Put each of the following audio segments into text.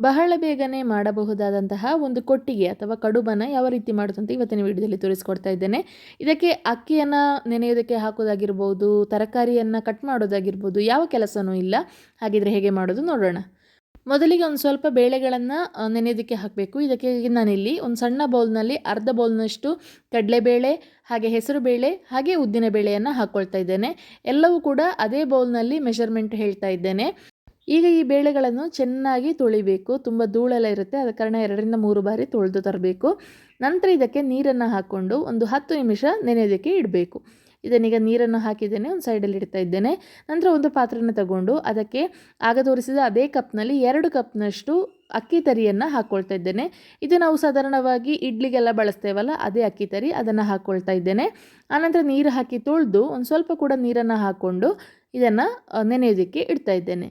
ಬಹಳ ಬೇಗನೆ ಮಾಡಬಹುದಾದಂತಹ ಒಂದು ಕೊಟ್ಟಿಗೆ ಅಥವಾ ಕಡುಬನ್ನು ಯಾವ ರೀತಿ ಮಾಡೋದಂತ ಇವತ್ತಿನ ವಿಡಿಯೋದಲ್ಲಿ ತೋರಿಸ್ಕೊಡ್ತಾ ಇದ್ದೇನೆ. ಇದಕ್ಕೆ ಅಕ್ಕಿಯನ್ನು ನೆನೆಯೋದಕ್ಕೆ ಹಾಕೋದಾಗಿರ್ಬೋದು ತರಕಾರಿಯನ್ನು ಕಟ್ ಮಾಡೋದಾಗಿರ್ಬೋದು, ಯಾವ ಕೆಲಸನೂ ಇಲ್ಲ. ಹಾಗಿದ್ರೆ ಹೇಗೆ ಮಾಡೋದು ನೋಡೋಣ. ಮೊದಲಿಗೆ ಒಂದು ಸ್ವಲ್ಪ ಬೇಳೆಗಳನ್ನು ನೆನೆಯೋದಕ್ಕೆ ಹಾಕಬೇಕು. ಇದಕ್ಕೆ ನಾನಿಲ್ಲಿ ಒಂದು ಸಣ್ಣ ಬೌಲ್ನಲ್ಲಿ ಅರ್ಧ ಬೌಲ್ನಷ್ಟು ಕಡಲೆಬೇಳೆ, ಹಾಗೆ ಹೆಸರು ಬೇಳೆ ಹಾಗೆ ಉದ್ದಿನ ಬೇಳೆಯನ್ನು ಹಾಕ್ಕೊಳ್ತಾ ಇದ್ದೇನೆ. ಎಲ್ಲವೂ ಕೂಡ ಅದೇ ಬೌಲ್ನಲ್ಲಿ ಮೆಷರ್ಮೆಂಟ್ ಹೇಳ್ತಾ ಇದ್ದೇನೆ. ಈಗ ಈ ಬೇಳೆಗಳನ್ನು ಚೆನ್ನಾಗಿ ತೊಳಿಬೇಕು. ತುಂಬ ಧೂಳೆಲ್ಲ ಇರುತ್ತೆ. ಆದ ಕಾರಣ ಎರಡರಿಂದ ಮೂರು ಬಾರಿ ತೊಳೆದು ತರಬೇಕು. ನಂತರ ಇದಕ್ಕೆ ನೀರನ್ನು ಹಾಕ್ಕೊಂಡು ಒಂದು ಹತ್ತು ನಿಮಿಷ ನೆನೆಯೋದಕ್ಕೆ ಇಡಬೇಕು. ಇದನ್ನೀಗ ನೀರನ್ನು ಹಾಕಿದ್ದೇನೆ. ಒಂದು ಸೈಡಲ್ಲಿ ಇಡ್ತಾ ಇದ್ದೇನೆ. ನಂತರ ಒಂದು ಪಾತ್ರೆನ ತಗೊಂಡು ಅದಕ್ಕೆ ಆಗ ತೋರಿಸಿದ ಅದೇ ಕಪ್ನಲ್ಲಿ ಎರಡು ಕಪ್ನಷ್ಟು ಅಕ್ಕಿ ತರಿಯನ್ನು ಹಾಕ್ಕೊಳ್ತಾ ಇದ್ದೇನೆ. ಇದು ನಾವು ಸಾಧಾರಣವಾಗಿ ಇಡ್ಲಿಗೆಲ್ಲ ಬಳಸ್ತೇವಲ್ಲ, ಅದೇ ಅಕ್ಕಿ ತರಿ ಅದನ್ನು ಹಾಕ್ಕೊಳ್ತಾ ಇದ್ದೇನೆ. ಆನಂತರ ನೀರು ಹಾಕಿ ತೊಳೆದು ಒಂದು ಸ್ವಲ್ಪ ಕೂಡ ನೀರನ್ನು ಹಾಕ್ಕೊಂಡು ಇದನ್ನು ನೆನೆಯೋದಕ್ಕೆ ಇಡ್ತಾ ಇದ್ದೇನೆ.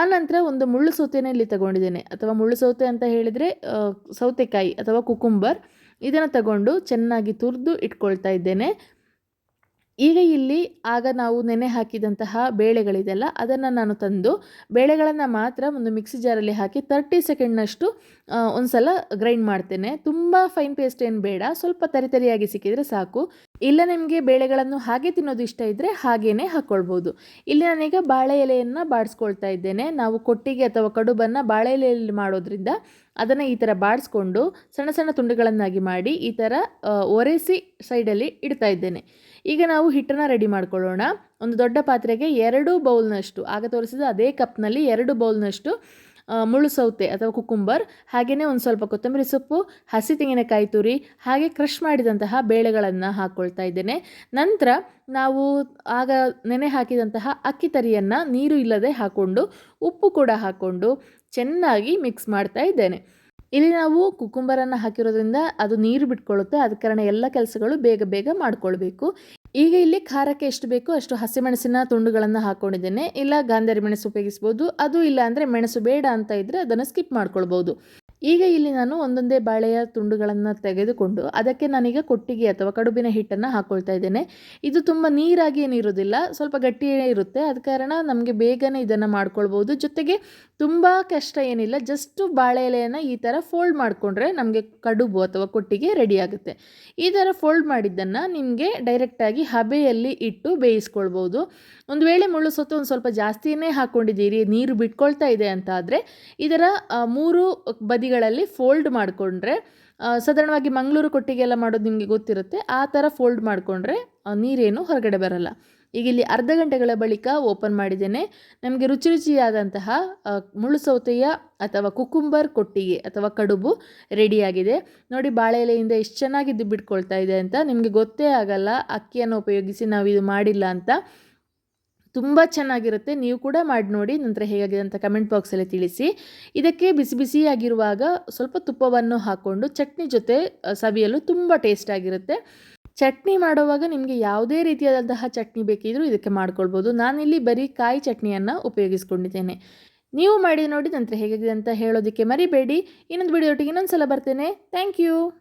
ಆನಂತರ ಒಂದು ಮುಳ್ಳು ಸೌತೆನ ಇಲ್ಲಿ ತಗೊಂಡಿದ್ದೇನೆ. ಅಥವಾ ಮುಳ್ಳು ಸೌತೆ ಅಂತ ಹೇಳಿದರೆ ಸೌತೆಕಾಯಿ ಅಥವಾ ಕುಕುಂಬರ್. ಇದನ್ನು ತಗೊಂಡು ಚೆನ್ನಾಗಿ ತುರಿದು ಇಟ್ಕೊಳ್ತಾ ಇದ್ದೇನೆ. ಈಗ ಇಲ್ಲಿ ಆಗ ನಾವು ನೆನೆ ಹಾಕಿದಂತಹ ಬೇಳೆಗಳಿದೆಲ್ಲ ಅದನ್ನು ನಾನು ತಂದು, ಬೇಳೆಗಳನ್ನು ಮಾತ್ರ ಒಂದು ಮಿಕ್ಸಿ ಜಾರಲ್ಲಿ ಹಾಕಿ ತರ್ಟಿ ಸೆಕೆಂಡ್ನಷ್ಟು ಒಂದು ಸಲ ಗ್ರೈಂಡ್ ಮಾಡ್ತೇನೆ. ತುಂಬ ಫೈನ್ ಪೇಸ್ಟ್ ಏನು ಬೇಡ. ಸ್ವಲ್ಪ ತರಿತರಿಯಾಗಿ ಸಿಕ್ಕಿದರೆ ಸಾಕು. ಇಲ್ಲ ನಿಮಗೆ ಬೇಳೆಗಳನ್ನು ಹಾಗೆ ತಿನ್ನೋದು ಇಷ್ಟ ಇದ್ದರೆ ಹಾಗೇ ಹಾಕ್ಕೊಳ್ಬೋದು ಇಲ್ಲಿ ನಾನೀಗ ಬಾಳೆ ಎಲೆಯನ್ನು ಬಾಡಿಸ್ಕೊಳ್ತಾ ಇದ್ದೇನೆ. ನಾವು ಕೊಟ್ಟಿಗೆ ಅಥವಾ ಕಡುಬನ್ನು ಬಾಳೆ ಎಲೆಯಲ್ಲಿ ಮಾಡೋದ್ರಿಂದ ಅದನ್ನು ಈ ಥರ ಬಾಡಿಸ್ಕೊಂಡು ಸಣ್ಣ ಸಣ್ಣ ತುಂಡುಗಳನ್ನಾಗಿ ಮಾಡಿ ಈ ಥರ ಒರೆಸಿ ಸೈಡಲ್ಲಿ ಇಡ್ತಾ ಇದ್ದೇನೆ. ಈಗ ನಾವು ಹಿಟ್ಟನ್ನು ರೆಡಿ ಮಾಡ್ಕೊಳ್ಳೋಣ. ಒಂದು ದೊಡ್ಡ ಪಾತ್ರೆಗೆ ಎರಡು ಬೌಲ್ನಷ್ಟು, ಆಗ ತೋರಿಸಿದ ಅದೇ ಕಪ್ನಲ್ಲಿ ಎರಡು ಬೌಲ್ನಷ್ಟು ಮುಳ್ಳು ಸೌತೆ ಅಥವಾ ಕುಕುಂಬರ್ ಹಾಗೆಯೇ ಒಂದು ಸ್ವಲ್ಪ ಕೊತ್ತಂಬರಿ ಸೊಪ್ಪು, ಹಸಿ ತೆಂಗಿನಕಾಯಿ ತುರಿ, ಹಾಗೆ ಕ್ರಷ್ ಮಾಡಿದಂತಹ ಬೇಳೆಗಳನ್ನು ಹಾಕ್ಕೊಳ್ತಾ ಇದ್ದೇನೆ. ನಂತರ ನಾವು ಆಗ ನೆನೆ ಹಾಕಿದಂತಹ ಅಕ್ಕಿ ತರಿಯನ್ನು ನೀರು ಇಲ್ಲದೆ ಹಾಕ್ಕೊಂಡು ಉಪ್ಪು ಕೂಡ ಹಾಕ್ಕೊಂಡು ಚೆನ್ನಾಗಿ ಮಿಕ್ಸ್ ಮಾಡ್ತಾ ಇದ್ದೇನೆ. ಇಲ್ಲಿ ನಾವು ಕುಕುಂಬರನ್ನು ಹಾಕಿರೋದ್ರಿಂದ ಅದು ನೀರು ಬಿಟ್ಕೊಳ್ಳುತ್ತೆ. ಅದ ಕಾರಣ ಎಲ್ಲ ಕೆಲಸಗಳು ಬೇಗ ಬೇಗ ಮಾಡ್ಕೊಳ್ಬೇಕು. ಈಗ ಇಲ್ಲಿ ಖಾರಕ್ಕೆ ಎಷ್ಟು ಬೇಕೋ ಅಷ್ಟು ಹಸಿಮೆಣಸಿನ ತುಂಡುಗಳನ್ನು ಹಾಕ್ಕೊಂಡಿದ್ದೇನೆ ಇಲ್ಲ ಗಾಂಧಾರಿ ಮೆಣಸು ಉಪಯೋಗಿಸ್ಬೋದು. ಅದು ಇಲ್ಲ ಅಂದರೆ ಮೆಣಸು ಬೇಡ ಅಂತ ಇದ್ದರೆ ಅದನ್ನು ಸ್ಕಿಪ್ ಮಾಡ್ಕೊಳ್ಬೋದು. ಈಗ ಇಲ್ಲಿ ನಾನು ಒಂದೊಂದೇ ಬಾಳೆಯ ತುಂಡುಗಳನ್ನು ತೆಗೆದುಕೊಂಡು ಅದಕ್ಕೆ ನಾನೀಗ ಕೊಟ್ಟಿಗೆ ಅಥವಾ ಕಡುಬಿನ ಹಿಟ್ಟನ್ನು ಹಾಕ್ಕೊಳ್ತಾ ಇದ್ದೇನೆ. ಇದು ತುಂಬ ನೀರಾಗಿ ಏನಿರೋದಿಲ್ಲ ಸ್ವಲ್ಪ ಗಟ್ಟಿಯೇ ಇರುತ್ತೆ. ಆದ ಕಾರಣ ನಮಗೆ ಬೇಗನೆ ಇದನ್ನು ಮಾಡ್ಕೊಳ್ಬೋದು. ಜೊತೆಗೆ ತುಂಬ ಕಷ್ಟ ಏನಿಲ್ಲ ಜಸ್ಟು ಬಾಳೆ ಎಲೆಯನ್ನು ಈ ಥರ ಫೋಲ್ಡ್ ಮಾಡಿಕೊಂಡ್ರೆ ನಮಗೆ ಕಡುಬು ಅಥವಾ ಕೊಟ್ಟಿಗೆ ರೆಡಿ ಆಗುತ್ತೆ. ಈ ಥರ ಫೋಲ್ಡ್ ಮಾಡಿದ್ದನ್ನು ನಿಮಗೆ ಡೈರೆಕ್ಟಾಗಿ ಹಬೆಯಲ್ಲಿ ಇಟ್ಟು ಬೇಯಿಸ್ಕೊಳ್ಬೋದು. ಒಂದು ವೇಳೆ ಮುಳ್ಳು ಸೊತ್ತು ಒಂದು ಸ್ವಲ್ಪ ಜಾಸ್ತಿಯೇ ಹಾಕ್ಕೊಂಡಿದ್ದೀರಿ ನೀರು ಬಿಟ್ಕೊಳ್ತಾ ಇದೆ ಅಂತ ಆದರೆ ಇದರ ಮೂರು ಬದಿಗಳಲ್ಲಿ ಫೋಲ್ಡ್ ಮಾಡಿಕೊಂಡ್ರೆ ಸಾಧಾರಣವಾಗಿ ಮಂಗಳೂರು ಕೊಟ್ಟಿಗೆಲ್ಲ ಮಾಡೋದು ನಿಮಗೆ ಗೊತ್ತಿರುತ್ತೆ, ಆ ಥರ ಫೋಲ್ಡ್ ಮಾಡಿಕೊಂಡ್ರೆ ನೀರೇನು ಹೊರಗಡೆ ಬರಲ್ಲ. ಈಗ ಇಲ್ಲಿ ಅರ್ಧ ಗಂಟೆಗಳ ಬಳಿಕ ಓಪನ್ ಮಾಡಿದ್ದೇನೆ. ನಮಗೆ ರುಚಿ ರುಚಿಯಾದಂತಹ ಮುಳ್ಳು ಸೌತೆಯ ಅಥವಾ ಕುಕುಂಬರ್ ಕೊಟ್ಟಿಗೆ ಅಥವಾ ಕಡುಬು ರೆಡಿಯಾಗಿದೆ ನೋಡಿ, ಬಾಳೆ ಎಲೆಯಿಂದ ಎಷ್ಟು ಚೆನ್ನಾಗಿ ಬಿಟ್ಕೊಳ್ತಾ ಇದೆ ಅಂತ ನಿಮಗೆ ಗೊತ್ತೇ ಆಗಲ್ಲ, ಅಕ್ಕಿಯನ್ನು ಉಪಯೋಗಿಸಿ ನಾವು ಇದು ಮಾಡಿಲ್ಲ ಅಂತ. ತುಂಬ ಚೆನ್ನಾಗಿರುತ್ತೆ. ನೀವು ಕೂಡ ಮಾಡಿ ನೋಡಿ. ನಂತರ ಹೇಗಾಗಿದೆ ಅಂತ ಕಮೆಂಟ್ ಬಾಕ್ಸಲ್ಲಿ ತಿಳಿಸಿ. ಇದಕ್ಕೆ ಬಿಸಿ ಬಿಸಿಯಾಗಿರುವಾಗ ಸ್ವಲ್ಪ ತುಪ್ಪವನ್ನು ಹಾಕ್ಕೊಂಡು ಚಟ್ನಿ ಜೊತೆ ಸವಿಯಲು ತುಂಬ ಟೇಸ್ಟ್ ಆಗಿರುತ್ತೆ. ಚಟ್ನಿ ಮಾಡುವಾಗ ನಿಮಗೆ ಯಾವುದೇ ರೀತಿಯಾದಂತಹ ಚಟ್ನಿ ಬೇಕಿದ್ರೂ ಇದಕ್ಕೆ ಮಾಡ್ಕೊಳ್ಬೋದು. ನಾನಿಲ್ಲಿ ಬರೀ ಕಾಯಿ ಚಟ್ನಿಯನ್ನು ಉಪಯೋಗಿಸ್ಕೊಂಡಿದ್ದೇನೆ. ನೀವು ಮಾಡಿ ನೋಡಿ. ನಂತರ ಹೇಗಾಗಿದೆ ಅಂತ ಹೇಳೋದಕ್ಕೆ ಮರಿಬೇಡಿ. ಇನ್ನೊಂದು ವಿಡಿಯೋಟಿಗೆ ಇನ್ನೊಂದು ಸಲ ಬರ್ತೇನೆ. Thank you